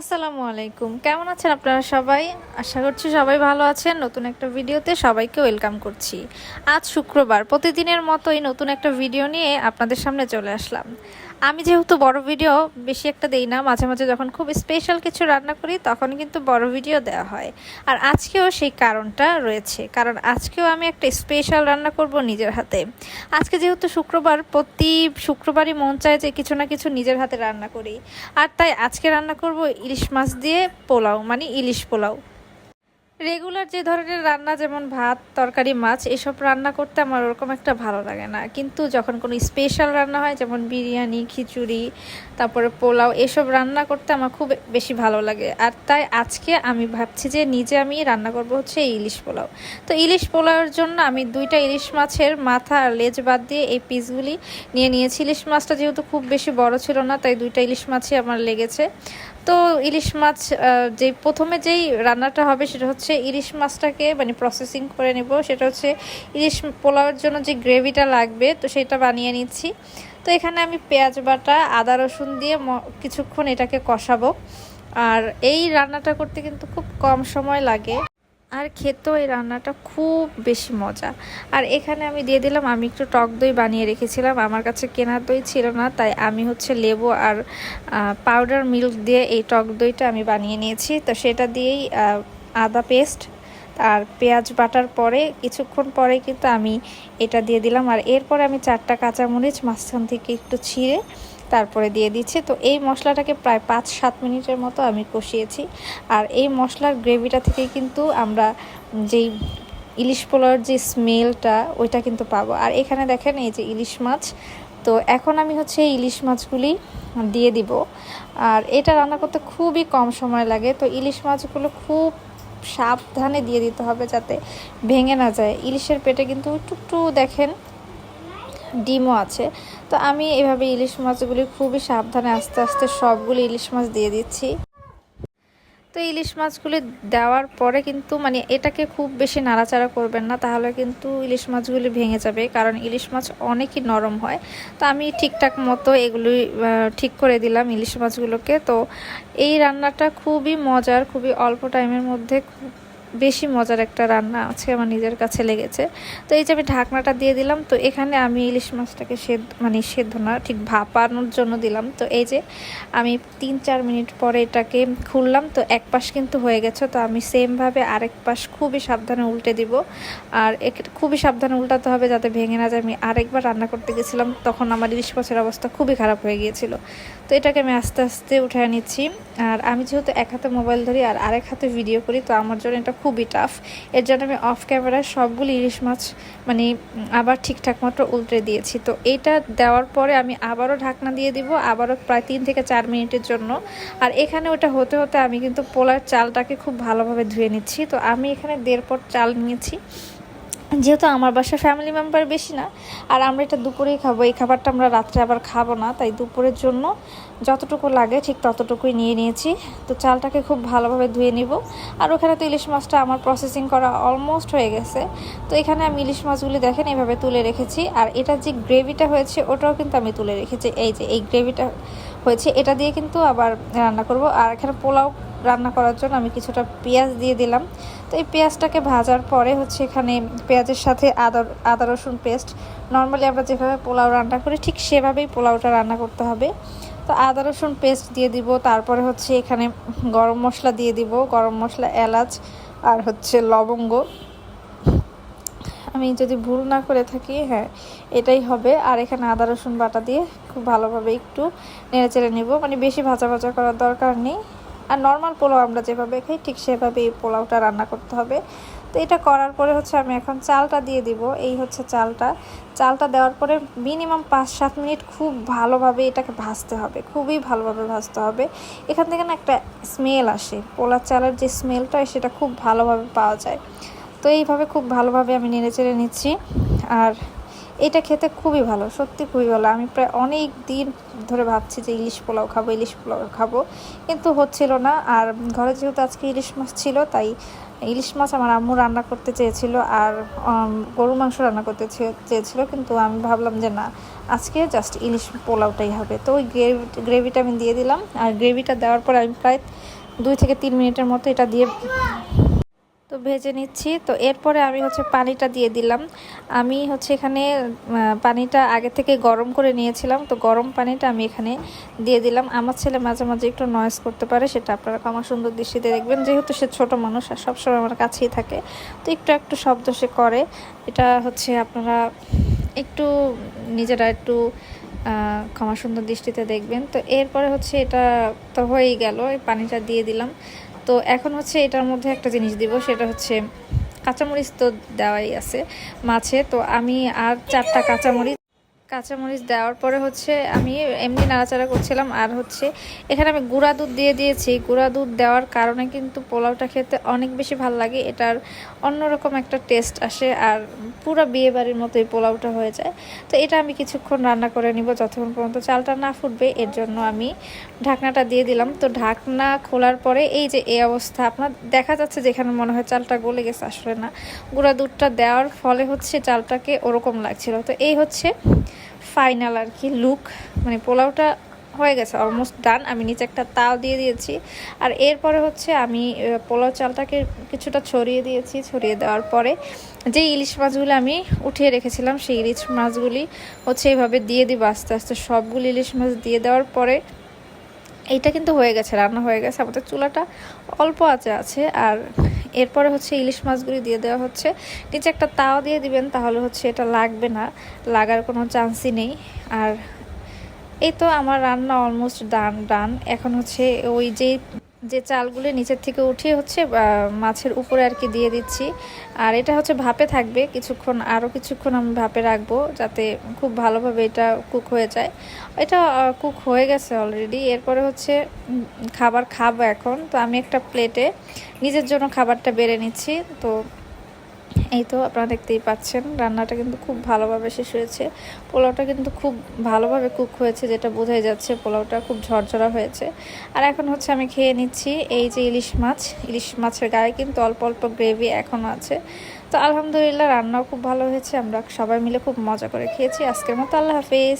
আসসালামু আলাইকুম। কেমন আছেন আপনারা সবাই? আশা করছি সবাই ভালো আছেন। নতুন একটা ভিডিওতে সবাইকে ওয়েলকাম করছি। আজ শুক্রবার। প্রতিদিনের মতোই নতুন একটা ভিডিও নিয়ে আপনাদের সামনে চলে আসলাম। আমি যেহেতু বড় ভিডিও বেশি একটা দেই না, মাঝে মাঝে যখন খুব স্পেশাল কিছু রান্না করি তখন কিন্তু বড় ভিডিও দেওয়া হয়। আর আজকেও সেই কারণটা রয়েছে, কারণ আজকেও আমি একটা স্পেশাল রান্না করব নিজের হাতে। আজকে যেহেতু শুক্রবার, প্রতি শুক্রবারই মন চায় যে কিছু না কিছু নিজের হাতে রান্না করি। আর তাই আজকে রান্না করব ইলিশ মাছ দিয়ে পোলাও মানে ইলিশ পোলাও। রেগুলার যে ধরনের রান্না, যেমন ভাত, তরকারি, মাছ, এসব রান্না করতে আমার ওরকম একটা ভালো লাগে না। কিন্তু যখন কোনো স্পেশাল রান্না হয়, যেমন বিরিয়ানি, খিচুড়ি, তারপরে পোলাও, এসব রান্না করতে আমার খুব বেশি ভালো লাগে। আর তাই আজকে আমি ভাবছি যে নিজে আমি রান্না করব হচ্ছে ইলিশ পোলাও। তো ইলিশ পোলাওয়ের জন্য আমি দুইটা ইলিশ মাছের মাথা আর লেজ বাদ দিয়ে এই পিসগুলি নিয়ে নিয়েছি। ইলিশ মাছটা যেহেতু খুব বেশি বড় ছিল না, তাই দুইটা ইলিশ মাছই আমার লেগেছে। তো ইলিশ মাছ যে প্রথমে যেই রান্নাটা হবে সেটা হচ্ছে ইলিশ মাছটাকে মানে প্রসেসিং করে নেব। সেটা হচ্ছে ইলিশ পোলাওয়ের জন্য যে গ্রেভিটা লাগবে, তো সেটা বানিয়ে নিচ্ছি। তো এখানে আমি পেঁয়াজ বাটা, আদা রসুন দিয়ে কিছুক্ষণ এটাকে কষাবো। আর এই রান্নাটা করতে কিন্তু খুব কম সময় লাগে। আর খেতেও এই রান্নাটা খুব বেশি মজা। আর এখানে আমি দিয়ে দিলাম, আমি একটু টক দই বানিয়ে রেখেছিলাম। আমার কাছে কেনার দই ছিল না, তাই আমি হচ্ছে লেবু আর পাউডার মিল্ক দিয়ে এই টক দইটা আমি বানিয়ে নিয়েছি। তো সেটা দিয়েই আদা পেস্ট আর পেঁয়াজ বাটার পরে, কিছুক্ষণ পরে কিন্তু আমি এটা দিয়ে দিলাম। আর এরপরে আমি চারটা কাঁচামরিচ, মাঝখান থেকে একটু ছিঁড়ে তারপরে দিয়ে দিচ্ছি। তো এই মশলাটাকে প্রায় পাঁচ সাত মিনিটের মতো আমি কষিয়েছি। আর এই মশলার গ্রেভিটা থেকে কিন্তু আমরা যেই ইলিশ পোলাওয়ার যে স্মেলটা, ওইটা কিন্তু পাবো। আর এখানে দেখেন এই যে ইলিশ মাছ। তো এখন আমি হচ্ছে ইলিশ মাছগুলি দিয়ে দিব। আর এটা রান্না করতে খুবই কম সময় লাগে। তো ইলিশ মাছগুলো খুব সাবধানে দিয়ে দিতে হবে যাতে ভেঙে না যায়। ইলিশের পেটে কিন্তু একটু দেখেন ডিমও আছে। তো আমি এভাবে ইলিশ মাছগুলি খুবই সাবধানে আস্তে আস্তে সবগুলি ইলিশ মাছ দিয়ে দিচ্ছি। তো ইলিশ মাছগুলি দেওয়ার পরে কিন্তু মানে এটাকে খুব বেশি নাড়াচাড়া করবেন না, তাহলে কিন্তু ইলিশ মাছগুলি ভেঙে যাবে। কারণ ইলিশ মাছ অনেকই নরম হয়। তো আমি ঠিকঠাক মতো এগুলি ঠিক করে দিলাম ইলিশ মাছগুলোকে। তো এই রান্নাটা খুবই মজার, খুবই অল্প টাইমের মধ্যে খুব বেশি মজার একটা রান্না আজকে আমার নিজের কাছে লেগেছে। তো এই যে আমি ঢাকনাটা দিয়ে দিলাম, তো এখানে আমি ইলিশ মাছটাকে সেদ্ধ মানে সেদ্ধ না, ঠিক ভাপানোর জন্য দিলাম। তো এই যে আমি তিন চার মিনিট পরে এটাকে খুললাম, তো এক পাশ কিন্তু হয়ে গেছে, তো আমি সেমভাবে আরেক পাশ খুবই সাবধানে উল্টে দিব। আর খুবই সাবধানে উল্টাতে হবে যাতে ভেঙে না যায়। আমি আরেকবার রান্না করতে গেছিলাম, তখন আমার ইলিশ মাছের অবস্থা খুবই খারাপ হয়ে গিয়েছিল। তো এটাকে আমি আস্তে আস্তে উঠে নিচ্ছি। আর আমি যেহেতু এক হাতে মোবাইল ধরি আর আরেক হাতে ভিডিও করি, তো আমার জন্য এটা খুবই টাফ এর জন্য আমি অফ ক্যামেরায় সবগুলি ইলিশ মাছ মানে আবার ঠিকঠাক মতো উল্টে দিয়েছি। তো এটা দেওয়ার পরে আমি আবারও ঢাকনা দিয়ে দিব, আবারও প্রায় তিন থেকে চার মিনিটের জন্য। আর এখানে ওটা হতে হতে আমি কিন্তু পোলার চালটাকে খুব ভালোভাবে ধুয়ে নিচ্ছি। তো আমি এখানে দেড় পর চাল নিয়েছি। যেহেতু আমার বাসায় ফ্যামিলি মেম্বার বেশি না, আর আমরা এটা দুপুরেই খাব। এই খাবারটা আমরা রাত্রে আবার খাব না, তাই দুপুরের জন্য যতটুকু লাগে ঠিক ততটুকুই নিয়ে নিয়েছি। তো চালটাকে খুব ভালোভাবে ধুয়ে নিব। আর ওখানে তো ইলিশ মাছটা আমার প্রসেসিং করা অলমোস্ট হয়ে গেছে। তো এখানে আমি ইলিশ মাছগুলি দেখেন, এভাবে তুলে রেখেছি। আর এটা যে গ্রেভিটা হয়েছে, ওটাও কিন্তু আমি তুলে রেখেছি। এই যে, এই গ্রেভিটা হয়েছে, এটা দিয়ে কিন্তু আবার রান্না করব। আর এখানে পোলাও রান্না করার জন্য আমি কিছুটা পেঁয়াজ দিয়ে দিলাম। তো এই পেঁয়াজটাকে ভাজার পরে হচ্ছে এখানে পেঁয়াজের সাথে আদা আদা রসুন পেস্ট। নর্মালি আমরা যেভাবে পোলাও রান্না করি, ঠিক সেভাবেই পোলাওটা রান্না করতে হবে। তো আদা রসুন পেস্ট দিয়ে দিব, তারপরে হচ্ছে এখানে গরম মশলা দিয়ে দিব, গরম মশলা, এলাচ আর হচ্ছে লবঙ্গ। আমি যদি ভুল না করে থাকি হ্যাঁ এটাই হবে। আর এখানে আদা রসুন বাটা দিয়ে খুব ভালোভাবে একটু নেড়ে চেড়ে নেব। মানে বেশি ভাজা ভাজা করার দরকার নেই। আর নর্মাল পোলাও আমরা যেভাবে খাই, ঠিক সেভাবে এই পোলাওটা রান্না করতে হবে। তো এটা করার পরে হচ্ছে আমি এখন চালটা দিয়ে দিব। এই হচ্ছে চালটা। চালটা দেওয়ার পরে মিনিমাম পাঁচ সাত মিনিট খুব ভালোভাবে এটাকে ভাজতে হবে। খুবই ভালোভাবে ভাজতে হবে। এখান থেকে না একটা স্মেল আসে। পোলার চালের যে স্মেলটা সেটা খুব ভালোভাবে পাওয়া যায়। তো এইভাবে খুব ভালোভাবে আমি নেড়ে চেড়ে নিচ্ছি। আর এটা খেতে খুবই ভালো, সত্যি খুবই ভালো। আমি প্রায় অনেক দিন ধরে ভাবছি যে ইলিশ পোলাও খাব, ইলিশ পোলাও খাব। কিন্তু হচ্ছিল না। আর ঘরে যেহেতু আজকে ইলিশ মাছ ছিল, তাই ইলিশ মাছ আমার আম্মু রান্না করতে চেয়েছিল আর গরু মাংস রান্না করতে চেয়েছিল। কিন্তু আমি ভাবলাম যে না, আজকে জাস্ট ইলিশ পোলাওটাই হবে। তো ওই গ্রেভি, গ্রেভিটা আমি দিয়ে দিলাম। আর গ্রেভিটা দেওয়ার পর আমি প্রায় দুই থেকে তিন মিনিটের মতো এটা দিয়ে তো ভেজে নিচ্ছি। তো এরপরে আমি হচ্ছে পানিটা দিয়ে দিলাম। আমি হচ্ছে এখানে পানিটা আগে থেকে গরম করে নিয়েছিলাম। তো গরম পানিটা আমি এখানে দিয়ে দিলাম। আমার ছেলে মাঝে মাঝে একটু নয়েজ করতে পারে, সেটা আপনারা আমার সুন্দর দৃষ্টিতে দেখবেন। যেহেতু সে ছোট মানুষ আর সবসময় আমার কাছেই থাকে। তো একটু একটু শব্দ সে করে। এটা হচ্ছে আপনারা একটু নিজেরা একটু ক্ষমা সুন্দর দৃষ্টিতে দেখবেন। তো এরপরে হচ্ছে এটা তো হয়েই গেল। এই পানিটা দিয়ে দিলাম। তো এখন হচ্ছে এটার মধ্যে একটা জিনিস দিব, সেটা হচ্ছে কাঁচামরিচ তো দেওয়াই আছে মাছে। তো আমি আর চারটা কাঁচামরিচ কাঁচামরিচ দেওয়ার পরে হচ্ছে আমি এমনি নাড়াচাড়া করছিলাম। আর হচ্ছে এখানে আমি গুঁড়া দুধ দিয়ে দিয়েছি। গুঁড়া দুধ দেওয়ার কারণে কিন্তু পোলাওটা খেতে অনেক বেশি ভালো লাগে। এটার অন্যরকম একটা টেস্ট আসে আর পুরো বিয়ে বাড়ির মতো এই পোলাওটা হয়ে যায়। তো এটা আমি কিছুক্ষণ রান্না করে নিব যতক্ষণ পর্যন্ত চালটা না ফুটবে। এর জন্য আমি ঢাকনাটা দিয়ে দিলাম। তো ঢাকনা খোলার পরে এই যে এই অবস্থা, আপনার দেখা যাচ্ছে যেখানে মনে হয় চালটা গলে গেছে, আসলে না। গুঁড়া দুধটা দেওয়ার ফলে হচ্ছে চালটাকে ওরকম লাগছিল। তো এই হচ্ছে ফাইনাল আর কি লুক মানে পোলাওটা হয়ে গেছে অলমোস্ট ডান আমি নিচে একটা তাও দিয়ে দিয়েছি। আর এরপরে হচ্ছে আমি পোলাও চালটাকে কিছুটা ছড়িয়ে দিয়েছি, ছড়িয়ে দেওয়ার পরে যে ইলিশ মাছগুলো আমি উঠিয়ে রেখেছিলাম, সেই ইলিশ মাছগুলি হচ্ছে এইভাবে দিয়ে দিব আস্তে আস্তে। সবগুলি ইলিশ মাছ দিয়ে দেওয়ার পরে এইটা কিন্তু হয়ে গেছে, রান্না হয়ে গেছে। আমাদের চুলাটা অল্প আছে আছে, আর এরপরে হচ্ছে ইলিশ মাছগুলি দিয়ে দেওয়া হচ্ছে। নিচে একটা তাওয়া দিয়ে দিবেন, তাহলে হচ্ছে এটা লাগবে না, লাগার কোনো চান্সই নেই। আর এই তো আমার রান্না অলমোস্ট ডান ডান এখন হচ্ছে ওই যে যে চালগুলো নিচের থেকে উঠিয়ে হচ্ছে মাছের উপরে আর কি দিয়ে দিচ্ছি। আর এটা হচ্ছে ভাপে থাকবে। কিছুক্ষণ আরও কিছুক্ষণ আমি ভাপে রাখব যাতে খুব ভালোভাবে এটা কুক হয়ে যায়। এটা কুক হয়ে গেছে অলরেডি এরপরে হচ্ছে খাবার খাব এখন। তো আমি একটা প্লেটে নিজের জন্য খাবারটা বেড়ে নিচ্ছি। তো এই তো আপনারা দেখতেই পাচ্ছেন, রান্নাটা কিন্তু খুব ভালোভাবে শেষ হয়েছে। পোলাওটা কিন্তু খুব ভালোভাবে কুক হয়েছে, যেটা বোঝাই যাচ্ছে পোলাওটা খুব ঝরঝরা হয়েছে। আর এখন হচ্ছে আমি খেয়ে নিচ্ছি এই যে ইলিশ মাছ। ইলিশ মাছের গায়ে কিন্তু অল্প অল্প গ্রেভি এখনও আছে। তো আলহামদুলিল্লাহ রান্নাও খুব ভালো হয়েছে, আমরা সবাই মিলে খুব মজা করে খেয়েছি। আজকের মতো আল্লাহ হাফেজ।